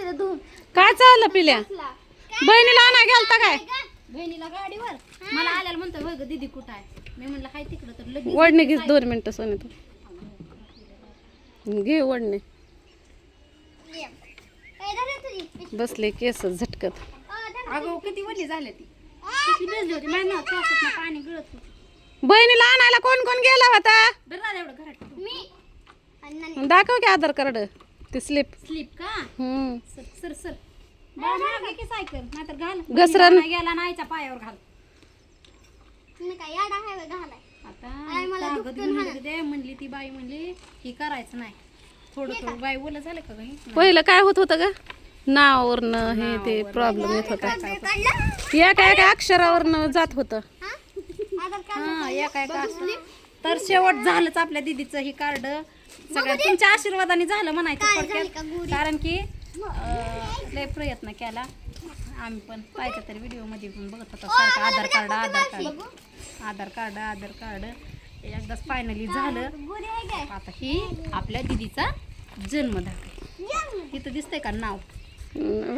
धुवून काय चाललं पिल्या? बसला. बहिणीला आणा गेलता काय बहिणीला गाडीवर? मला आल्याला म्हणतो होय ग दीदी कुठं आहे? मी म्हणलं हाय तिकडं तर लगेच वडणे घे दोन मिनिटं सोने तू. घे वडणे. काय झालं तुझी. बसले केस झटकत. अगं किती वडली झाली ती? कशी भिजली होती माझ्या नाव पावसात पाणी गळत होतं. बहिणीला आणायला कोण कोण गेला होता? बरं झालं एवढं घरात. ठेवून. मी. आणि नानी. दाखव की आधार कार्ड. ती स्लिप स्लीप का? हम्म. सर सर सर बाळा मागे की सायकल नाहीतर घाल. घसरण. गेला नाहीच्या पायावर घाल. तुम्ही काय याडा आहे व्हय घालाय? आई, मला आता हाणा. म्हणली दे म्हणली ती बाई म्हणली ही करायचं नाही. थोडं थोडं बाई ओलं झालं का काही पहिलं काय होत होतं का नावावरनं हे ते प्रॉब्लेम येत होता. काढलं. एका एका अक्षरावरनं जात होतं. हा? आधार कार्ड हा या काय का तर शेवट झालंच आपल्या दिदीचं ही कार्ड. सगळ्या तुमच्या आशीर्वादाने झालं म्हणायचं थोडक्यात? कारण की लय प्रयत्न केला. आम्ही पण पाहिजे तरी व्हिडिओमध्ये पण बघत होतो. सारखं Aadhaar card Aadhaar card. Aadhaar card Aadhaar card. एकदाच फायनली झालं. आता ही आपल्या दिदीचा जन्म दाखल. इथं दिसतंय का नाव?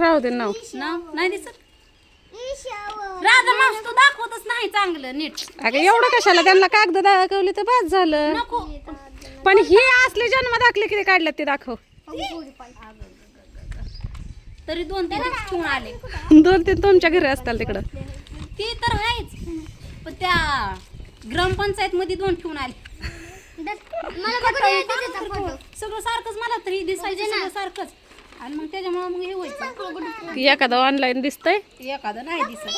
राहू दे नाव. नाव नाही दिसत. राजा मावशी तू दाखवतच नाही चांगलं नीट. अगं एवढं कशाला? त्यांना कागद दाखवली तर बस झालं. नको. पण ही असले जन्म दाखले किती काढले ते दाखव. तरी दोन तीन आले. दोन तीन तुमच्या घरी असताल तिकडं. ती तर आहेच. पण त्या ग्रामपंचायत मध्ये दोन ठेवून आले. सगळं सारखंच मला तरी दिसायचं सगळं सारखंच. आणि मग त्याच्यामुळे मग हे व्हायचं एखादं ऑनलाईन दिसतंय? एखादं नाही दिसत.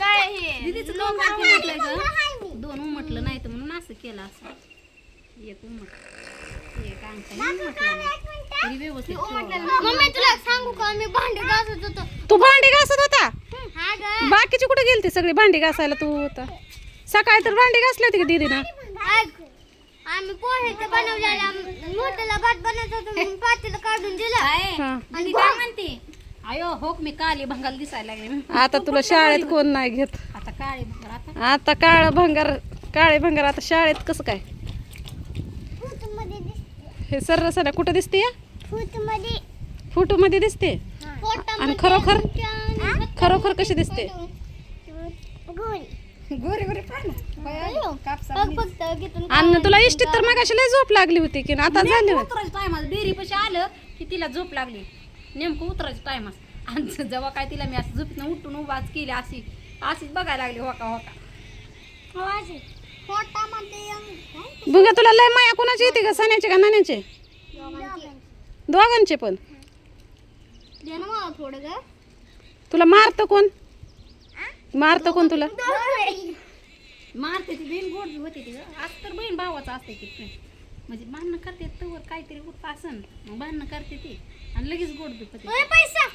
काय हे? दिदीचं दोन काकी म्हटलंय ग. दोन उमटलं नाही तर म्हणून असं केलं असं. एक उमट एक अंगठा. नाही उमटला नाही. तरी व्यवस्थित ठेवावं. मम्मी तुला सांगू का? मी भांडी घासत होतो. तू भांडी घासत होता? हा ग. बाकीची कुठे गेलती सगळी भांडी घासायला तू होता सकाळी तर भांडी घासली होती की दीदीनं? ऐक आम्ही पोहे बनवलेला. मोठ्याला भात बनवत होतो म्हणून पातेलं काढून दिलं. काय हा. आणि काय म्हणते? अयो हो मी काली भंगाल दिसायला लागले. आता तुला शाळेत कोण नाही घेत? आता काळी भंगार आता आता काळ भंगार काळे भंगार आता शाळेत कसं काय? हे सर्र सर कुठं दिसते या? मध्ये फोटो मध्ये दिसते आणि खरोखर खरोखर कशी दिसते? गोरे. गोरे पाय ना. कापसा फक्त घेतून आणि तुला इष्टीत तर मगाशी लय झोप लागली होती की आता झाली डेअरी पशी आलं की तिला झोप लागली. नेमकं उतरायच्या टायमास आणि जेव्हा काय तिला मी असं झोपीतनं उठून उभाच केली अशी अशीच बघायला लागली होका होका. बघा तुला लय माया कोणाची येते का सण्याचे का नाण्याचे दोघांचे. पण. तुला मारतं कोण? मारतं कोण तुला? मारते ती बहीण गोड होती ती. आज तर बहीण भावाचं असते ती. म्हणजे भांडणं करते तवर काहीतरी उठत असन मग भांडणं करते ती. आणि लगेच गोड दुखते ओय, पैसा.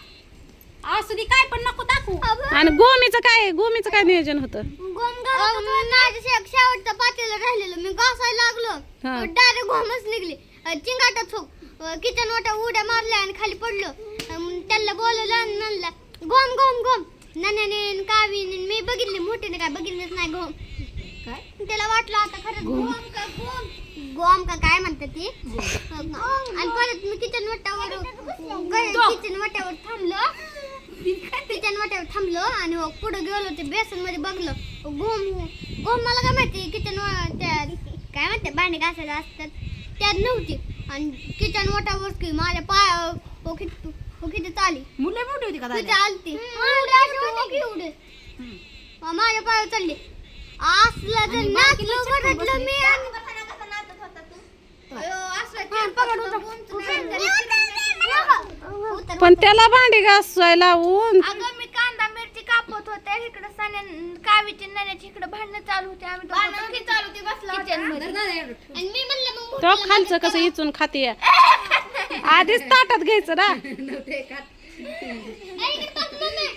असू दे काय पण नको दाखवू आणि गोमीचं काय गोमीचं काय नियोजन होतं? गोम घालत माझं शे- शेवटचं पातेलं राहिलेलं मी घासायला हा. लागलो डायरेक्ट गोमच निघली. अं, चिंगाटा चोक किचन वाटा उड्या मारल्या आणि खाली पडलो. अं, त्याला बोलवलं आणि म्हणलं गोम गोम गोम. नाण्याने कावीने मी बघितली मोठीने काय बघितलंच नाही गोम. काय? त्याला वाटलं आता खरंच गोम का गोम गोम का काय म्हणतात ती? आणि परत मी किचन वाट्यावर किचन वाट्यावर थांबलो. किचन वाट्यावर थांबलो आणि पुढे गेलो ते बेसनमध्ये बघलो. गोम गोम मला काय माहिती किचन काय म्हणते भांडी घासायला असतात. त्यात नव्हती. आणि किचन वाट्यावर की माझ्या पाया किती चाली मुलं मोठी होती का. मग माझ्या पायावर चालली असलं तर नाचलो गरजलं मी पकड होता. पण त्याला भांडी घासायला लावून अगं मी कांदा मिरची कापत होते. इकडे सण्या कावीची नण्याची इकडे भांडणं चालू होते. आम्ही दोघं चालू होती? बसला किचनमध्ये. धर दादा एवढं ठेव. आणि मी म्हणलं मग तो खालचं कसं इचून खाते आधीच ताटात घ्यायचं ना.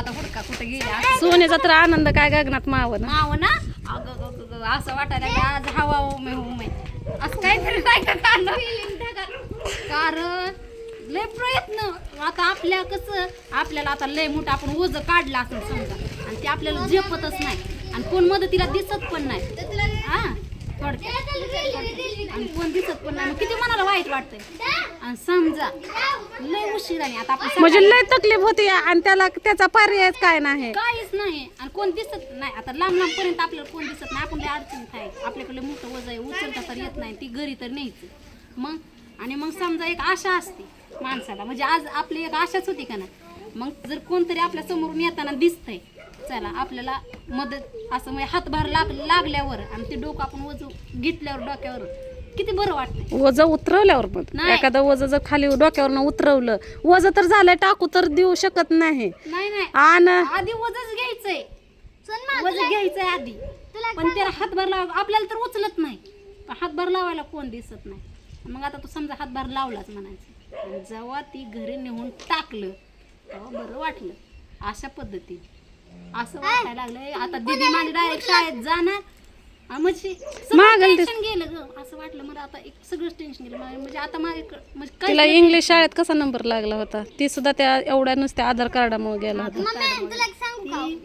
आता हुडका कुठे गेले? सोन्याचा तर आनंद काय गगनात माव ना. माव ना? असं वाटायला की आज हवा उमे उमे. असं काहीतरी कारण लय प्रयत्न. आता आपल्या कसं आपल्याला आता लय मोठं आपण ओझ काढलं असं समजा. आणि ते आपल्याला झेपतच नाही. आणि कोण मदतीला दिसत पण नाही. हा? आणि कोण दिसत पण नाही. किती मनाला वाईट वाटतंय? आणि समजा लय उशीर आहे. आता आपण म्हणजे लय तकलीफ होती आणि त्याला त्याचा पर्याय काय नाही. काहीच नाही. आणि कोण दिसत नाही. आता लांब लांब पर्यंत आपल्याला कोण दिसत नाही. आपण लय अडचणीत आहे. आपल्याकडे मोठं वजन आहे. उचलता तर येत नाही. ती घरी तर न्यायचं. मग आणि मग समजा एक आशा असते माणसाला. म्हणजे आज आपली एक आशाच होती का नाही? मग जर कोणतरी आपल्या समोरून येताना दिसतंय चला आपल्याला मदत असं म्हणजे हातभार लाग लागल्यावर आणि ते डोकं आपण वजू घेतल्यावर डोक्यावर किती बरं वाटतंय. वज उतरवल्यावर पण नाही. एखादं वज जर खाली डोक्यावरनं उतरवलं वज तर झालंय टाकू तर देऊ शकत नाही. नाही नाही. आणि आधी वजच घ्यायचंय. चल मग वजन घ्यायचंय आधी. तुला पण त्याला हातभार लाव आपल्याला तर उचलत नाही. पण हातभार लावायला कोण दिसत नाही. मग आता तू समजा हातभार लावलाच म्हणायचं. आणि जेव्हा ती घरी नेऊन टाकलं तेव्हा बरं वाटलं. अशा पद्धतीने. असं वाटायला लागलंय. आता दीदी माझी डायरेक्ट शाळेत जाणार. म्हणजे ते- टेन्शन गेलं ग. असं वाटलं मला आता एक सगळंच टेन्शन गेलं. मला म्हणजे आता माझे म्हणजे काही तिला इंग्लिश शाळेत कसा नंबर लागला होता? ती सुद्धा त्या एवढ्या नुसत्या आधार कार्डामुळे गेला होता.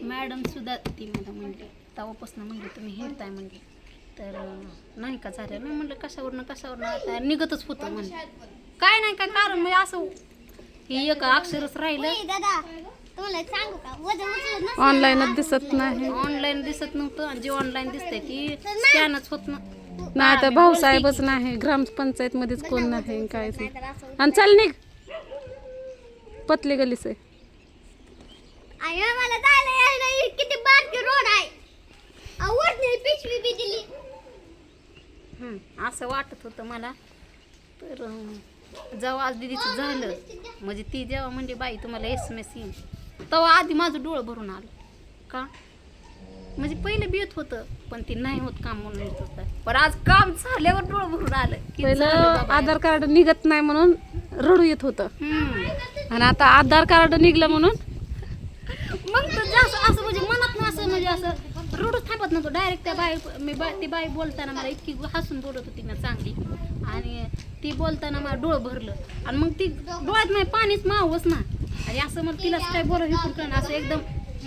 मॅडम सुद्धा ती मॅडम म्हणली तेव्हापासून म्हणली तुम्ही हिरताय म्हणली. तर अं, नाही का झालं? मी म्हणलं कशावरनं कशावरनं? आता निघतच होतं म्हणलं काय नाही काय कारण? म्हणजे असं हे एक अक्षरच राहिलं. दादा. तुम्हाला एक सांगू का? वजन उचलत नसलं ऑनलाईनच दिसत नाही. ऑनलाईन दिसत नव्हतं आणि जे ऑनलाईन दिसतंय ती स्कॅनच होत ना. नाही तर भाऊसाहेबच नाही ग्रामपंचायत मध्येच कोण नाही काहीच नाही. तर असं आणि चल निघ. पतली गलीच आहे. अरे मला जायला यायला ही किती बारकी रोड आहे. आवडते पिशवी बी दिली. हं, असं वाटत होतं मला. तर अं, जेव्हा आज दिदीचं झालं म्हणजे ती जेव्हा म्हणजे बाई तुम्हाला एस एम एस येईन तेव्हा आधी माझं डोळं भरून आलं. का? म्हणजे पहिले बी येत होतं पण ते नाही होत काम म्हणून येत होतं. पण आज काम झाल्यावर डोळं भरून आलं. की झालं पहिलं बाबा. आधार कार्ड निघत नाही म्हणून रडू येत होतं. हं. आणि आता आधार कार्ड निघलं म्हणून? मग तर जास्त असं म्हणजे मनात ना असं म्हणजे असं रडूच थांबत नव्हतं. डायरेक्ट त्या बाई मी बा ती बाई बोलताना मला इतकी हसून बोलत होती ना चांगली. आणि ती बोलताना मला डोळं भरलं. आणि मग ती डोळ्यात नाही पाणीच मावच ना. आणि असं मग तिलाच काय बरं हिकून करणं असं एकदम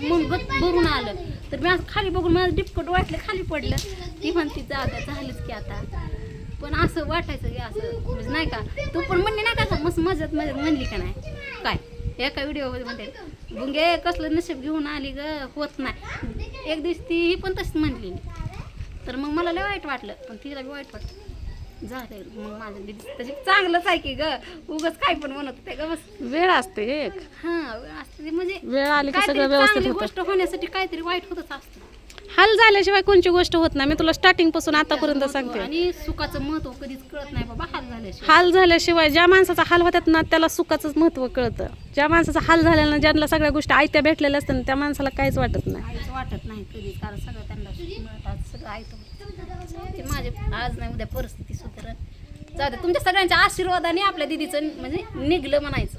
मन गत भरून आलं. तर मी असं खाली बघून माझं डिपकट वाटलं खाली पडलं. ती म्हणती जाऊ द्या झालंच की आता. पण असं वाटायचं की असं म्हणजे नाही का तू पण म्हणली नाही का मस्त मजत मजत म्हणली का नाही? काय? एका व्हिडिओ म्हणते बुंगे कसलं नशीब घेऊन आली ग होत नाही. एक दिवस ती ही पण तशीच म्हणली. तर मग मला लय वाईट वाटलं पण तिला बी वाईट वाटलं. झालं मग माझं दिदी तशी चांगलंच आहे की ग. उगच काय पण म्हणत होते ग बस. वेळ असते एक. हा असते. ते म्हणजे वेळ आली की काहीतरी सगळं व्यवस्थित चांगली होतं. गोष्ट होण्यासाठी काहीतरी वाईट होतच असतं. हाल झाल्याशिवाय कोणची गोष्ट होत नाही. मी तुला स्टार्टिंगपासून आतापर्यंत सांगते. आणि सुखाचं महत्त्व कधीच कळत नाही बाबा हाल झाल्याशिवाय. हाल झाल्याशिवाय ज्या माणसाचा हाल होतात ना त्याला सुखाचंच महत्त्व कळतं. ज्या माणसाचा हाल झालेला ना ज्यांना सगळ्या गोष्टी आयत्या भेटलेल्या असतात ना, त्या माणसाला काहीच वाटत नाही. वाटत नाही कधी कारण सगळं त्यांना मिळतात सगळं ऐकतं ते. माझे आज नाही उद्या परिस्थिती सुधारण जाऊ दे तुमच्या सगळ्यांच्या आशीर्वादाने आपल्या दिदीचं म्हणजे निघलं म्हणायचं.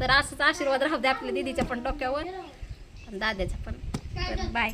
तर असंच आशीर्वाद राहू दे आपल्या दिदीच्या पण डोक्यावर आणि पण. बाय.